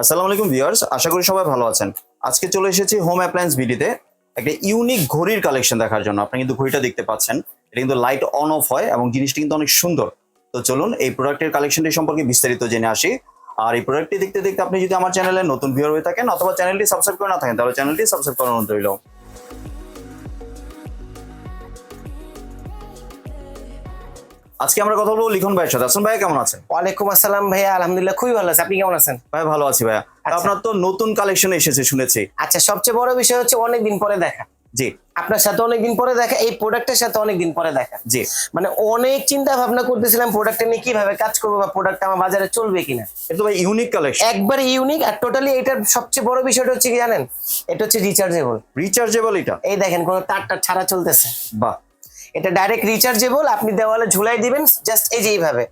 আসসালামু আলাইকুম ভিউয়ার্স, আশা করি সবাই ভালো আছেন। আজকে চলে এসেছি হোম অ্যাপ্লায়েন্স ভিডিতে একটা ইউনিক ঘড়ির কালেকশন দেখার জন্য। আপনি কিন্তু ঘড়িটা দেখতে পাচ্ছেন। এটা কিন্তু লাইট অন অফ হয় এবং জিনিসটি কিন্তু অনেক সুন্দর। তো চলুন এই প্রোডাক্টের কালেকশনটি সম্পর্কে বিস্তারিত জেনে আসি। আর এই প্রোডাক্টটি দেখতে দেখতে আপনি যদি আমার চ্যানেলে নতুন ভিউয়ার হয়ে থাকেন অথবা চ্যানেলটি সাবস্ক্রাইব করে না থাকেন, তাহলে চ্যানেলটি সাবস্ক্রাইব অনুরোধ রইল। আজকে আমরা কথা বলব লিখন ভাইয়ের সাথে। আসুন ভাই কেমন আছেন? ওয়ালাইকুম আসসালাম ভাইয়া আলহামদুলিল্লাহ খুবই ভালো আছে। আপনি কেমন আছেন? ভাই ভালো আছি ভাইয়া। আচ্ছা। আপনার তো নতুন কালেকশন এসেছে শুনেছি। আচ্ছা সবচেয়ে বড় বিষয় হচ্ছে অনেকদিন পরে দেখা। জি। আপনার সাথে অনেকদিন পরে দেখা এই প্রোডাক্টের সাথে অনেকদিন পরে দেখা। জি। মানে অনেক চিন্তা ভাবনা করতেছিলাম প্রোডাক্টটা নিয়ে কীভাবে কাজ করব বা প্রোডাক্ট আমার বাজারে চলবে কিনা। এটা তো ভাই ইউনিক কালেকশন একবারে ইউনিক আর টোটালি এটার সবচেয়ে বড় বিষয়টা হচ্ছে কি জানেন? এটা হচ্ছে রিচার্জেবল রিচার্জেবল এটা? এই দেখেন কোনো তারটা ছাড়া চলতেছে। বাহ। এটা ডাইরেক্ট রিচার্জেবল আপনি দেওয়ালে ঝুলাই দিবেন জাস্ট এই যে এইভাবে।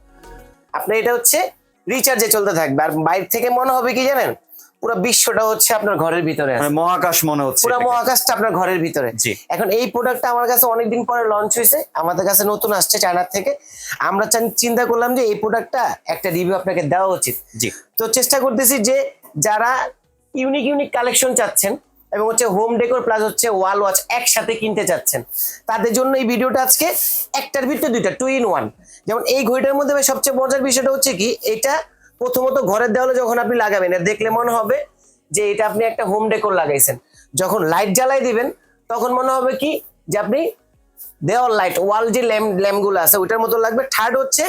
আপনার এটা হচ্ছে রিচার্জে চলতে থাকবে। আর বাইরে থেকে মনে হবে কি জানেন? পুরো বিশ্বটা হচ্ছে আপনার ঘরের ভিতরে মানে মহাকাশ মনে হচ্ছে পুরো মহাকাশটা আপনার ঘরের ভিতরে। এখন এই প্রোডাক্টটা আমার কাছে অনেকদিন পরে লঞ্চ হয়েছে। আমাদের কাছে নতুন আসছে চায়নার থেকে। আমরা চান- চিন্তা করলাম যে এই প্রোডাক্টটা একটা রিভিউ আপনাকে দেওয়া উচিত। জি। তো চেষ্টা করতেছি যে যারা ইউনিক ইউনিক কালেকশন চাচ্ছেন এবং হচ্ছে হোম ডেকোর প্লাস হচ্ছে ওয়াল ওয়াচ একসাথে কিনতে চাচ্ছেন। তাদের জন্য এই ভিডিওটা আজকে একটার ভিতরে দুইটা টু ইন ওয়ান যেমন এই ঘড়িটার মধ্যে সবচেয়ে মজার বিষয়টা হচ্ছে কি, এটা প্রথমত ঘরের দেওয়ালে যখন আপনি লাগাবেন দেখলে মনে হবে যে এটা আপনি একটা হোম ডেকোর লাগাইছেন। যখন লাইট জ্বালাই দিবেন, তখন মনে হবে কি যে আপনি দেওয়াল লাইট ওয়াল যে ল্যাম্প ল্যাম্পগুলো আছে, ওইটার মতো লাগবে। থার্ড হচ্ছে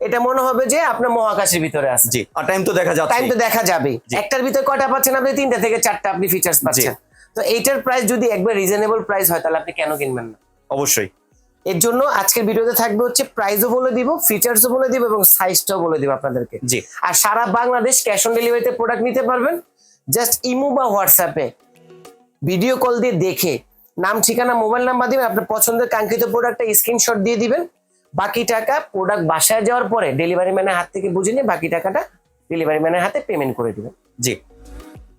এটা মনে হবে যে আপনার মহাকাশের ভিতরে আছে। জি। আর টাইম তো দেখা যাচ্ছে। টাইম তো দেখা যাবে একটার ভিতরে কয়টা পাচ্ছেন আপনি? তিনটা থেকে চারটা আপনি ফিচার্স পাচ্ছেন। তো এইটার প্রাইস যদি একবার রিজনেবল প্রাইস হয় তাহলে আপনি কেন কিনবেন না? অবশ্যই। এর জন্য আজকের ভিডিওতে থাকবে হচ্ছে প্রাইসও বলে দিব ফিচার্সও বলে দিব এবং সাইজটাও বলে দিব আপনাদেরকে। জি। আর সারা বাংলাদেশ ক্যাশ অন ডেলিভারিতে প্রোডাক্ট নিতে পারবেন। জাস্ট ইমো বা হোয়াটসঅ্যাপে ভিডিও কল দিয়ে দেখে নাম ঠিকানা মোবাইল নাম্বার দিবেন আপনার পছন্দের কাঙ্ক্ষিত প্রোডাক্টটা স্ক্রিনশট দিয়ে দিবেন। বাকি টাকা প্রোডাক্ট বাসায় যাওয়ার পরে ডেলিভারি ম্যানের হাত থেকে বুঝে নিয়ে বাকি টাকাটা ডেলিভারি ম্যানের হাতে পেমেন্ট করে দিবেন। জি।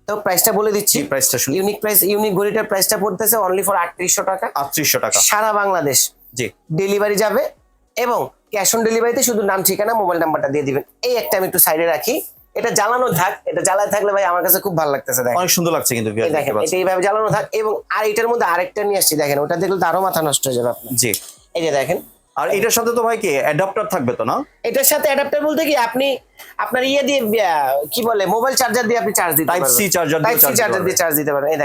তো প্রাইসটা বলে দিচ্ছি। প্রাইসটা শুনি ইউনিক প্রাইস ইউনিক ঘড়িটার প্রাইসটা পড়তেছে অনলি ফর আটত্রিশশো টাকা। আটত্রিশশো টাকা। সারা বাংলাদেশ জি। ডেলিভারি যাবে এবং ক্যাশ অন ডেলিভারিতে শুধু নাম ঠিকানা মোবাইল নাম্বারটা দিয়ে দিবেন। এই একটা আমি একটু সাইডে রাখি। এটা জ্বালানো থাক এটা জ্বালায় থাকলে ভাই আমার কাছে খুব ভালো লাগতেছে দেখেন। অনেক সুন্দর লাগছে কিন্তু দেখেন এটা এইভাবে জ্বালানো থাক এবং আর এটার মধ্যে আরেকটা নিয়ে আসছি দেখেন ওটা দেখলে তো আরও মাথা নষ্ট হয়ে যাবে আপনার। জি। এই যে দেখেন আর এটার সাথে তো ভাই কি? অ্যাডাপ্টার থাকবে তো না? এটার সাথে অ্যাডাপ্টার বলতে কি আপনি আপনার ইয়ে দিয়ে কি বলে মোবাইল চার্জার দিয়ে আপনি চার্জ দিতে C charger দিয়ে টাইপ সি চার্জার দিয়ে চার্জ দিতে পারেন এই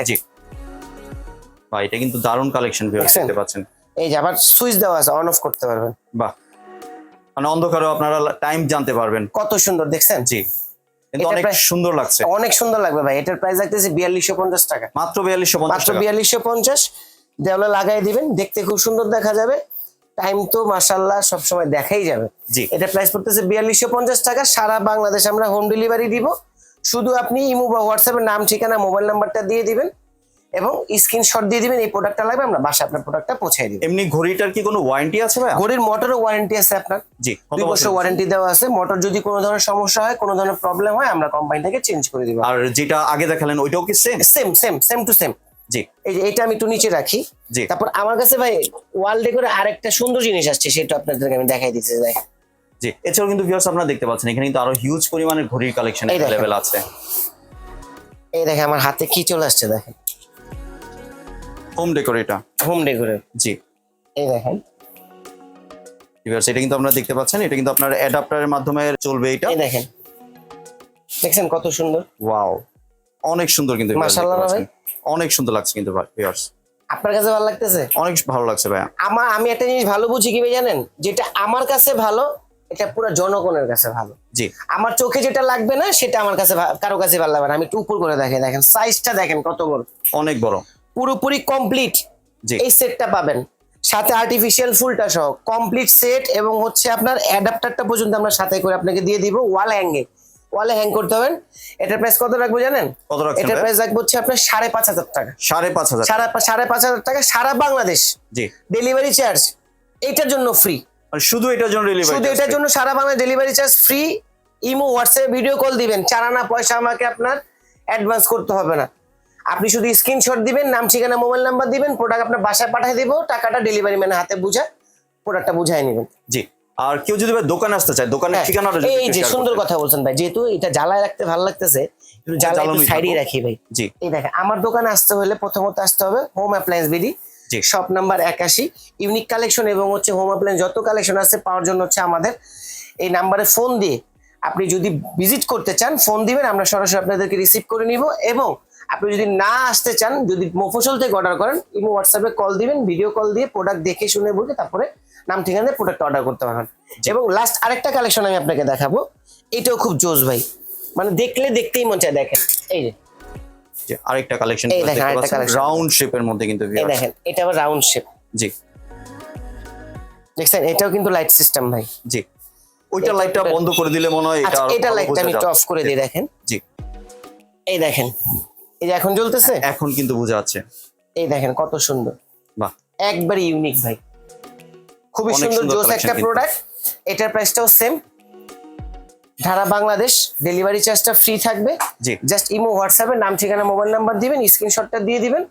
ভাই এটা কিন্তু দারুণ কালেকশন দেখছেন? দেখতে পাচ্ছেন। এই যে আবার সুইচ দেওয়া আছে অন অফ করতে পারবেন। বাহ। মানে অন্ধকারেও আপনারা টাইম জানতে পারবেন। কত সুন্দর দেখছেন? জি। কিন্তু এটা অনেক সুন্দর লাগছে। অনেক সুন্দর লাগবে ভাই। এটার প্রাইস রাখতেছি বিয়াল্লিশশো পঞ্চাশ টাকা। মাত্র বিয়াল্লিশশো পঞ্চাশ মাত্র বিয়াল্লিশশো পঞ্চাশ। দেওয়ালে লাগাই দিবেন দেখতে খুব সুন্দর দেখা যাবে। টাইম তো মাসাল্লাহ সবসময় দেখাই যাবে। এটা প্রাইস পড়তেছে বিয়াল্লিশশো পঞ্চাশ টাকা। সারা বাংলাদেশ আমরা হোম ডেলিভারি দিব। শুধু আপনি ইমো বা হোয়াটসঅ্যাপের নাম ঠিকানা মোবাইল নাম্বারটা দিয়ে দিবেন এবং স্ক্রিনশট দিয়ে দিবেন এই প্রোডাক্টটা লাগবে আমরা বাসা আপনার প্রোডাক্টটা পৌঁছাই দিব। এমনি ঘড়িটার কি কোনো ওয়ারেন্টি আছে ভাই ঘড়ির মোটরও ওয়ারেন্টি আছে আপনার। জি দুই বছর ওয়ারেন্টি দেওয়া আছে। মোটর যদি কোনো ধরনের সমস্যা হয় কোনো ধরনের প্রবলেম হয় আমরা কোম্পানি থেকে চেঞ্জ করে দিব। আর যেটা আগে দেখালেন ওইটাও কি same same same same to same জি। এই যে এটা আমি একটু নিচে রাখি। জি। তারপর আমার কাছে ভাই ওয়াল ডেকোরে আরেকটা সুন্দর জিনিস আসছে সেটা আপনাদেরকে আমি দেখাই দিতে যাই জি এছাড়াও কিন্তু ভিউয়ার্স আপনারা দেখতে পাচ্ছেন এখানে কিন্তু আরও হিউজ পরিমাণের ঘড়ির কালেকশন। অ্যাভেলেবেল আছে। এই দেখেন আমার হাতে কি চলে আসছে দেখেন। হোম ডেকোরেটা হোম ডেকোরে জি। এই দেখেন। ভিউয়ার্স এটা কিন্তু আপনারা দেখতে পাচ্ছেন এটা কিন্তু আপনার অ্যাডাপ্টারের মাধ্যমে চলবে এটা। এই দেখেন। দেখছেন কত সুন্দর? ওয়াও অনেক সুন্দর কিন্তু মাশাআল্লাহ না অনেক সুন্দর লাগছে কিন্তু ভিউয়ার্স আপনার কাছে ভালো লাগতেছে? অনেক ভালো লাগছে ভাইয়া। আমার আমি একটা জিনিস ভালো বুঝি কি ভাই জানেন? যেটা আমার কাছে ভালো এটা পুরো জনগণের কাছে ভালো। জি। আমার চোখে যেটা লাগবে না সেটা আমার কাছে কারও কাছে ভালো লাগবে না। আমি একটু উপর করে দেখে দেখেন। সাইজটা দেখেন কত বড়। অনেক বড়। পুরোপুরি কমপ্লিট জি। এই সেটটা পাবেন। সাথে আর্টিফিশিয়াল ফুলটা সহ। কমপ্লিট সেট এবং হচ্ছে আপনার অ্যাডাপ্টারটা পর্যন্ত আমরা সাথে করে আপনাকে দিয়ে দিব ওয়াল হ্যাঙ্গে ওয়ালে হ্যাং করতে হবেন এটার প্রাইস কত রাখব জানেন? কত রাখছেন এটার প্রাইস রাখব হচ্ছে আপনার সাড়ে পাঁচ হাজার টাকা। সাড়ে পাঁচ হাজার সাড়ে সাড়ে পাঁচ হাজার টাকা সারা বাংলাদেশ। জি। ডেলিভারি চার্জ এটার জন্য ফ্রি আর শুধু এটার জন্য ডেলিভারি শুধু এটার জন্য সারা Bangladesh delivery charge free imo হোয়াটসঅ্যাপে ভিডিও কল দিবেন। চারানা পয়সা আমাকে আপনার অ্যাডভান্স করতে হবে না। আপনি শুধু স্ক্রিনশট দিবেন নাম ঠিকানা মোবাইল নাম্বার দিবেন প্রোডাক্ট আপনার বাসায় পাঠিয়ে দিব টাকাটা ডেলিভারি ম্যানের হাতে বুঝা প্রোডাক্টটা বুঝাই নেবেন। জি। আর কেউ যদি ভাই দোকানে আসতে চায় দোকানের হ্যাঁ, ঠিকানাটা এই যে সুন্দর কথা বলছেন ভাই যেহেতু এটা জ্বালায় রাখতে ভালো লাগতেছে একটু জ্বালা একটু থাকুক। রাখি ভাই জি এই দেখেন আমার দোকানে আসতে হলে প্রথমত আসতে হবে হোম অ্যাপ্লায়েন্স বিডি জি। শপ নাম্বার একাশি ইউনিক কালেকশন এবং হচ্ছে হোম অ্যাপ্লায়েন্স যত কালেকশন আছে পাওয়ার জন্য হচ্ছে আমাদের এই নাম্বারে ফোন দিয়ে আপনি যদি ভিজিট করতে চান ফোন দিবেন আমরা সরাসরি আপনাদেরকে রিসিভ করে নিব এবং আপনি যদি না আসতে চান যদি মফসল থেকে অর্ডার করেন ইমো হোয়াটসঅ্যাপে কল দিবেন ভিডিও কল দিয়ে প্রোডাক্ট দেখে শুনে বুঝে তারপরে নাম ঠিকানা প্রোডাক্ট অর্ডার করতে পারবেন। এবং লাস্ট আরেকটা কালেকশন আমি আপনাকে দেখাবো। এটাও খুব জোস ভাই। মানে দেখলে দেখতেই মন চায় দেখেন। এই যে। আরেকটা কালেকশন এই দেখেন, আরেকটা collection। রাউন্ড শেপের মধ্যে কিন্তু এই দেখেন এটা আবার রাউন্ড শেপ জি। দেখছেন এটাও কিন্তু লাইট সিস্টেম ভাই। জি। ওইটা লাইটটা বন্ধ করে দিলে মনে হয় এটা আচ্ছা এটা ভালো লাইটটা আমি অফ করে দিই দেখেন। জি। এই দেখেন এই যে এখন জ্বলতেছে? এখন কিন্তু বোঝা যাচ্ছে। এই দেখেন কত সুন্দর। বাহ। একবারে ইউনিক ভাই। খুবই সুন্দর জোস একটা প্রোডাক্ট এটার প্রাইসটাও সেম ধারা বাংলাদেশ ডেলিভারি চার্জটা ফ্রি থাকবে। জাস্ট ইমো হোয়াটসঅ্যাপে নাম ঠিকানা মোবাইল নাম্বার দিবেন স্ক্রিনশটটা দিয়ে দিবেন।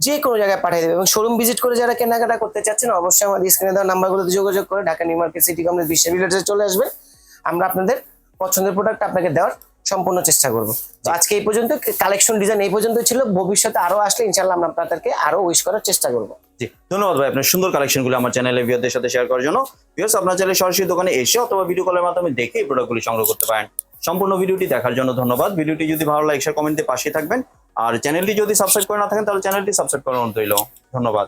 যে কোনো জায়গায় পাঠিয়ে দেবে এবং শোরুম ভিজিট করে যারা কেনাকাটা করতে চাচ্ছেন অবশ্যই আমাদের স্ক্রিনে দেওয়া নাম্বারগুলোতে যোগাযোগ করে Dhaka new market city complex বিশ্ববিদ্যালয়ে চলে আসবেন। আমরা আপনাদের পছন্দের প্রোডাক্ট আপনাকে দেওয়ার সম্পূর্ণ চেষ্টা করব। তো আজকে এই পর্যন্ত কালেকশন ডিজাইন এই পর্যন্ত ছিল। ভবিষ্যতে আরও আসলে ইনশাল্লাহ আমরা আপনাদেরকে আরও উইশ করার চেষ্টা করব। জি, ধন্যবাদ ভাই আপনার সুন্দর কালেকশনগুলো আমার চ্যানেলে ভিউয়ারদের সাথে শেয়ার করার জন্য। ভিওস আপনার চ্যানেলে সরাসরি দোকানে এসে অথবা ভিডিও কলের মাধ্যমে দেখে এই প্রোডাক্টগুলি সংগ্রহ করতে পারেন। সম্পূর্ণ ভিডিওটি দেখার জন্য ধন্যবাদ। ভিডিওটি যদি ভালো লাগে শেয়ার কমেন্টে পাশে থাকবেন। আর চ্যানেলটি যদি সাবস্ক্রাইব করে না থাকেন, তাহলে চ্যানেলটি সাবস্ক্রাইব করার অনুরোধ রইল। ধন্যবাদ।